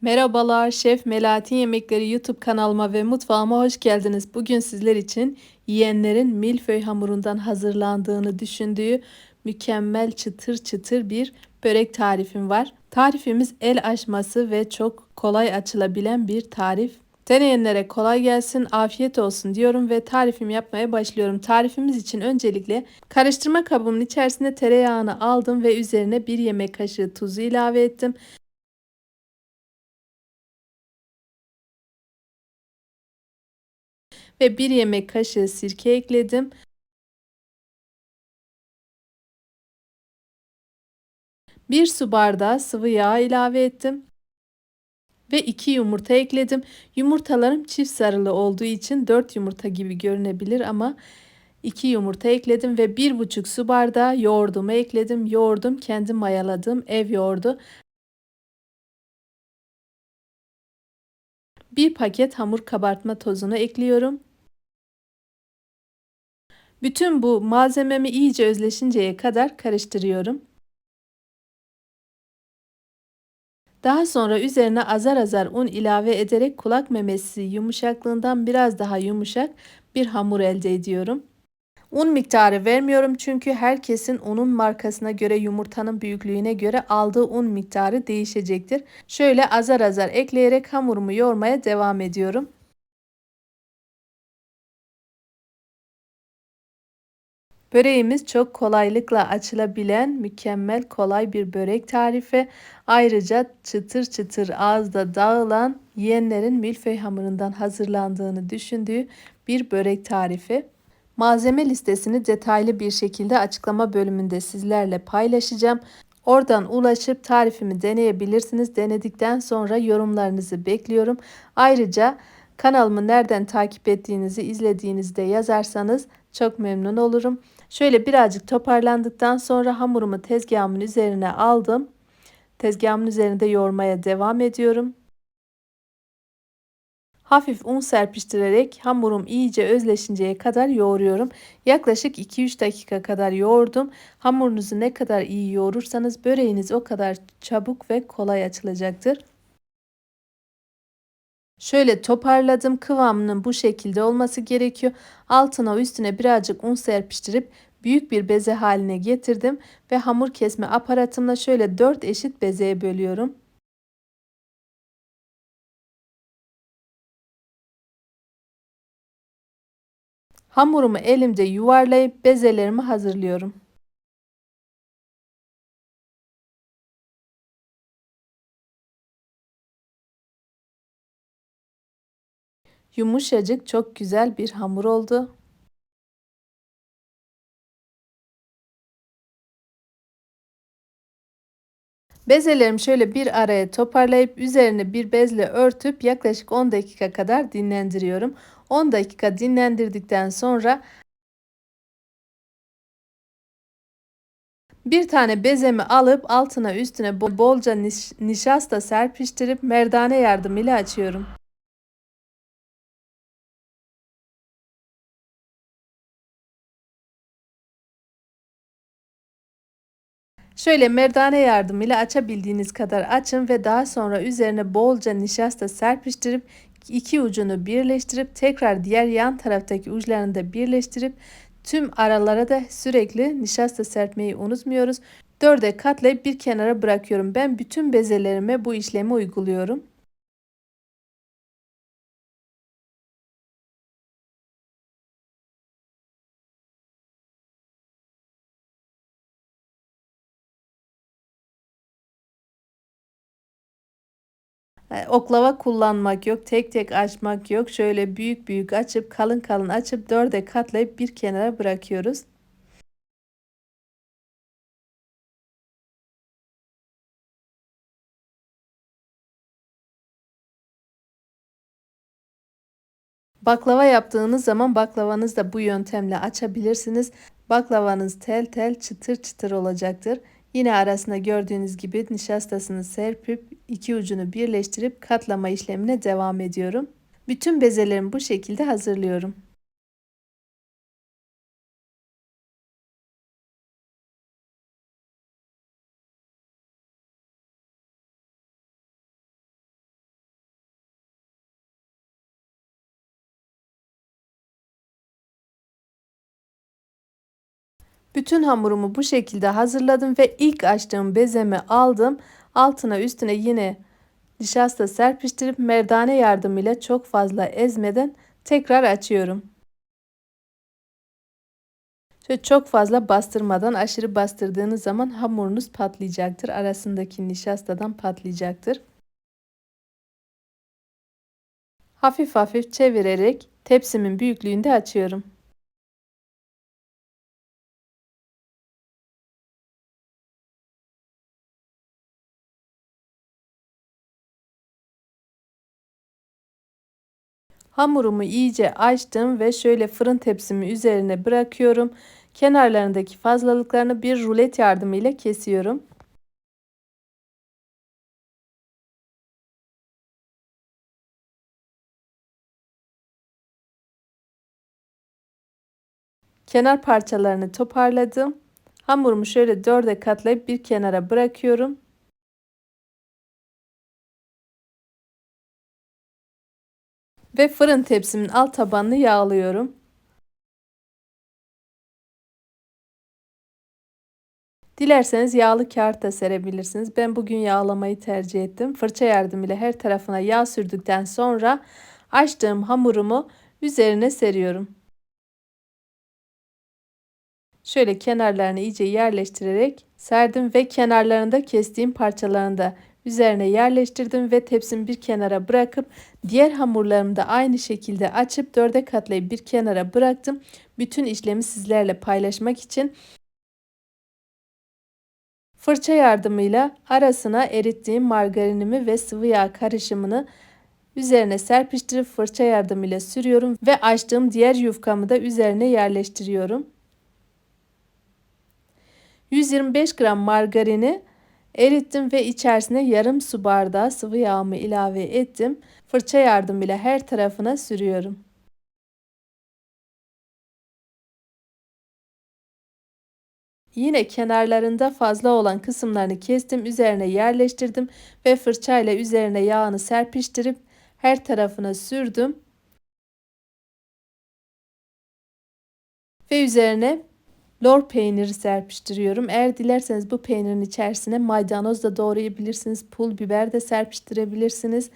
Merhabalar, Şef Melahat'in Yemekleri YouTube kanalıma ve mutfağıma hoş geldiniz. Bugün sizler için yiyenlerin milföy hamurundan hazırlandığını düşündüğü mükemmel çıtır çıtır bir börek tarifim var. Tarifimiz el açması ve çok kolay açılabilen bir tarif. Deneyenlere kolay gelsin, afiyet olsun diyorum ve tarifimi yapmaya başlıyorum. Tarifimiz için öncelikle karıştırma kabımın içerisine tereyağını aldım ve üzerine bir yemek kaşığı tuzu ilave ettim. Ve bir yemek kaşığı sirke ekledim. Bir su bardağı sıvı yağ ilave ettim. Ve 2 yumurta ekledim. Yumurtalarım çift sarılı olduğu için 4 yumurta gibi görünebilir ama 2 yumurta ekledim ve 1,5 su bardağı yoğurdumu ekledim. Yoğurdum kendim mayaladım ev yoğurdu. Bir paket hamur kabartma tozunu ekliyorum. Bütün bu malzememi iyice özleşinceye kadar karıştırıyorum. Daha sonra üzerine azar azar un ilave ederek kulak memesi yumuşaklığından biraz daha yumuşak bir hamur elde ediyorum. Un miktarı vermiyorum çünkü herkesin unun markasına göre yumurtanın büyüklüğüne göre aldığı un miktarı değişecektir. Şöyle azar azar ekleyerek hamurumu yoğurmaya devam ediyorum. Böreğimiz çok kolaylıkla açılabilen mükemmel kolay bir börek tarifi. Ayrıca çıtır çıtır ağızda dağılan yiyenlerin milföy hamurundan hazırlandığını düşündüğü bir börek tarifi. Malzeme listesini detaylı bir şekilde açıklama bölümünde sizlerle paylaşacağım. Oradan ulaşıp tarifimi deneyebilirsiniz. Denedikten sonra yorumlarınızı bekliyorum. Ayrıca kanalımı nereden takip ettiğinizi, izlediğinizde yazarsanız çok memnun olurum. Şöyle birazcık toparlandıktan sonra hamurumu tezgahımın üzerine aldım. Tezgahımın üzerinde yoğurmaya devam ediyorum. Hafif un serpiştirerek hamurum iyice özleşinceye kadar yoğuruyorum. Yaklaşık 2-3 dakika kadar yoğurdum. Hamurunuzu ne kadar iyi yoğurursanız böreğiniz o kadar çabuk ve kolay açılacaktır. Şöyle toparladım. Kıvamının bu şekilde olması gerekiyor. Altına üstüne birazcık un serpiştirip büyük bir beze haline getirdim ve hamur kesme aparatımla şöyle 4 eşit bezeye bölüyorum. Hamurumu elimde yuvarlayıp bezelerimi hazırlıyorum. Yumuşacık çok güzel bir hamur oldu. Bezelerimi şöyle bir araya toparlayıp üzerine bir bezle örtüp yaklaşık 10 dakika kadar dinlendiriyorum. 10 dakika dinlendirdikten sonra bir tane bezemi alıp altına üstüne bolca nişasta serpiştirip merdane yardımıyla açıyorum. Şöyle merdane yardımıyla açabildiğiniz kadar açın ve daha sonra üzerine bolca nişasta serpiştirip iki ucunu birleştirip tekrar diğer yan taraftaki uçlarını da birleştirip tüm aralara da sürekli nişasta serpmeyi unutmuyoruz. Dörde katlayıp bir kenara bırakıyorum. Ben bütün bezelerime bu işlemi uyguluyorum. Oklava kullanmak yok. Tek tek açmak yok. Şöyle büyük büyük açıp kalın kalın açıp dörde katlayıp bir kenara bırakıyoruz. Baklava yaptığınız zaman baklavanızı da bu yöntemle açabilirsiniz. Baklavanız tel tel çıtır çıtır olacaktır. Yine arasında gördüğünüz gibi nişastasını serpip iki ucunu birleştirip katlama işlemine devam ediyorum. Bütün bezelerimi bu şekilde hazırlıyorum. Bütün hamurumu bu şekilde hazırladım ve ilk açtığım bezemi aldım. Altına üstüne yine nişasta serpiştirip merdane yardımıyla çok fazla ezmeden tekrar açıyorum. Şöyle çok fazla bastırmadan aşırı bastırdığınız zaman hamurunuz patlayacaktır. Arasındaki nişastadan patlayacaktır. Hafif hafif çevirerek tepsimin büyüklüğünde açıyorum. Hamurumu iyice açtım ve şöyle fırın tepsimi üzerine bırakıyorum. Kenarlarındaki fazlalıklarını bir rulet yardımıyla kesiyorum. Kenar parçalarını toparladım. Hamurumu şöyle dörde katlayıp bir kenara bırakıyorum. Ve fırın tepsimin alt tabanını yağlıyorum. Dilerseniz yağlı kağıt da serebilirsiniz. Ben bugün yağlamayı tercih ettim. Fırça yardımıyla her tarafına yağ sürdükten sonra açtığım hamurumu üzerine seriyorum. Şöyle kenarlarını iyice yerleştirerek serdim ve kenarlarında kestiğim parçalarını da üzerine yerleştirdim ve tepsimi bir kenara bırakıp diğer hamurlarımı da aynı şekilde açıp dörde katlayıp bir kenara bıraktım. Bütün işlemi sizlerle paylaşmak için fırça yardımıyla arasına erittiğim margarinimi ve sıvı yağ karışımını üzerine serpiştirip fırça yardımıyla sürüyorum ve açtığım diğer yufkamı da üzerine yerleştiriyorum. 125 gram margarini erittim ve içerisine yarım su bardağı sıvı yağımı ilave ettim. Fırça yardımıyla her tarafına sürüyorum. Yine kenarlarında fazla olan kısımlarını kestim, üzerine yerleştirdim ve fırçayla üzerine yağını serpiştirip her tarafına sürdüm. Ve üzerine lor peyniri serpiştiriyorum. Eğer dilerseniz bu peynirin içerisine maydanoz da doğrayabilirsiniz. Pul biber de serpiştirebilirsiniz.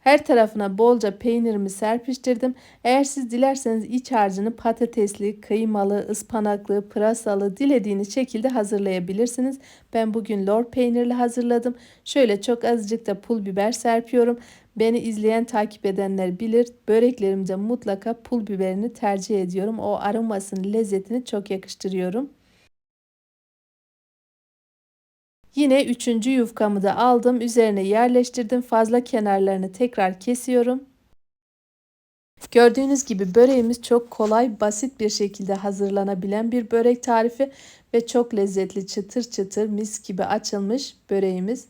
Her tarafına bolca peynirimi serpiştirdim. Eğer siz dilerseniz iç harcını patatesli, kıymalı, ıspanaklı, pırasalı dilediğiniz şekilde hazırlayabilirsiniz. Ben bugün lor peynirli hazırladım. Şöyle çok azıcık da pul biber serpiyorum. Beni izleyen takip edenler bilir. Böreklerimde mutlaka pul biberini tercih ediyorum. O aromasını, lezzetini çok yakıştırıyorum. Yine üçüncü yufkamı da aldım. Üzerine yerleştirdim. Fazla kenarlarını tekrar kesiyorum. Gördüğünüz gibi böreğimiz çok kolay, basit bir şekilde hazırlanabilen bir börek tarifi ve çok lezzetli çıtır çıtır mis gibi açılmış böreğimiz.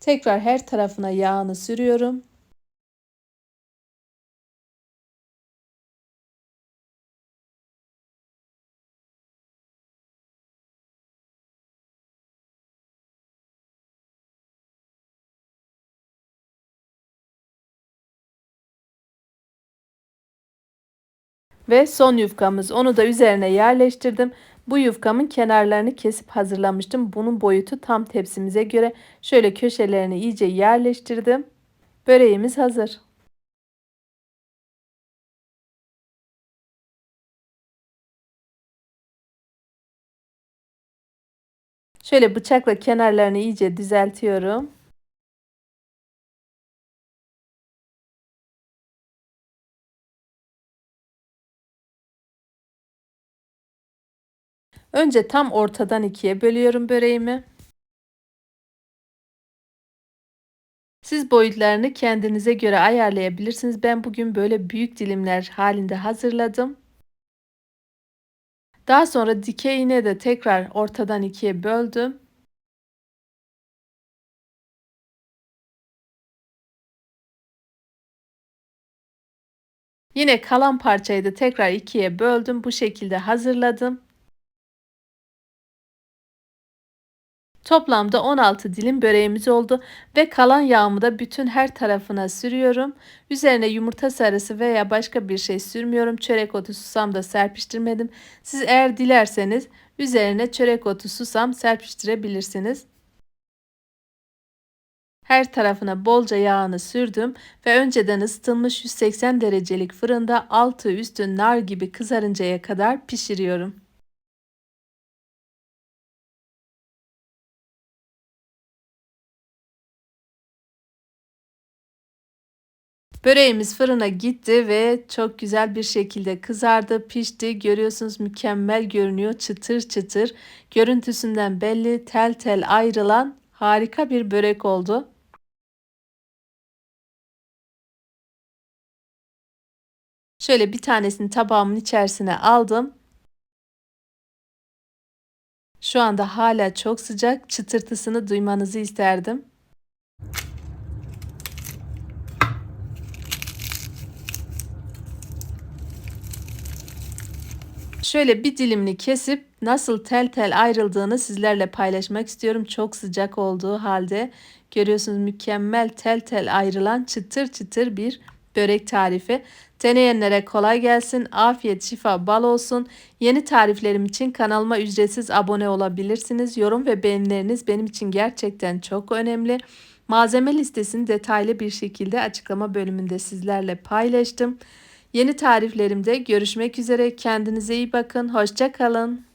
Tekrar her tarafına yağını sürüyorum. Ve son yufkamız. Onu da üzerine yerleştirdim. Bu yufkamın kenarlarını kesip hazırlamıştım. Bunun boyutu tam tepsimize göre. Şöyle köşelerini iyice yerleştirdim. Böreğimiz hazır. Şöyle bıçakla kenarlarını iyice düzeltiyorum. Önce tam ortadan ikiye bölüyorum böreğimi. Siz boyutlarını kendinize göre ayarlayabilirsiniz. Ben bugün böyle büyük dilimler halinde hazırladım. Daha sonra dikeyine de tekrar ortadan ikiye böldüm. Yine kalan parçayı da tekrar ikiye böldüm. Bu şekilde hazırladım. Toplamda 16 dilim böreğimiz oldu ve kalan yağımı da bütün her tarafına sürüyorum. Üzerine yumurta sarısı veya başka bir şey sürmüyorum. Çörek otu susam da serpiştirmedim. Siz eğer dilerseniz üzerine çörek otu susam serpiştirebilirsiniz. Her tarafına bolca yağını sürdüm ve önceden ısıtılmış 180 derecelik fırında altı üstü nar gibi kızarıncaya kadar pişiriyorum. Böreğimiz fırına gitti ve çok güzel bir şekilde kızardı, pişti. Görüyorsunuz mükemmel görünüyor, çıtır çıtır. Görüntüsünden belli tel tel ayrılan harika bir börek oldu. Şöyle bir tanesini tabağımın içerisine aldım. Şu anda hala çok sıcak, çıtırtısını duymanızı isterdim. Şöyle bir dilimini kesip nasıl tel tel ayrıldığını sizlerle paylaşmak istiyorum. Çok sıcak olduğu halde görüyorsunuz mükemmel tel tel ayrılan çıtır çıtır bir börek tarifi. Deneyenlere kolay gelsin, afiyet, şifa, bal olsun. Yeni tariflerim için kanalıma ücretsiz abone olabilirsiniz. Yorum ve beğenileriniz benim için gerçekten çok önemli. Malzeme listesini detaylı bir şekilde açıklama bölümünde sizlerle paylaştım. Yeni tariflerimde görüşmek üzere. Kendinize iyi bakın. Hoşça kalın.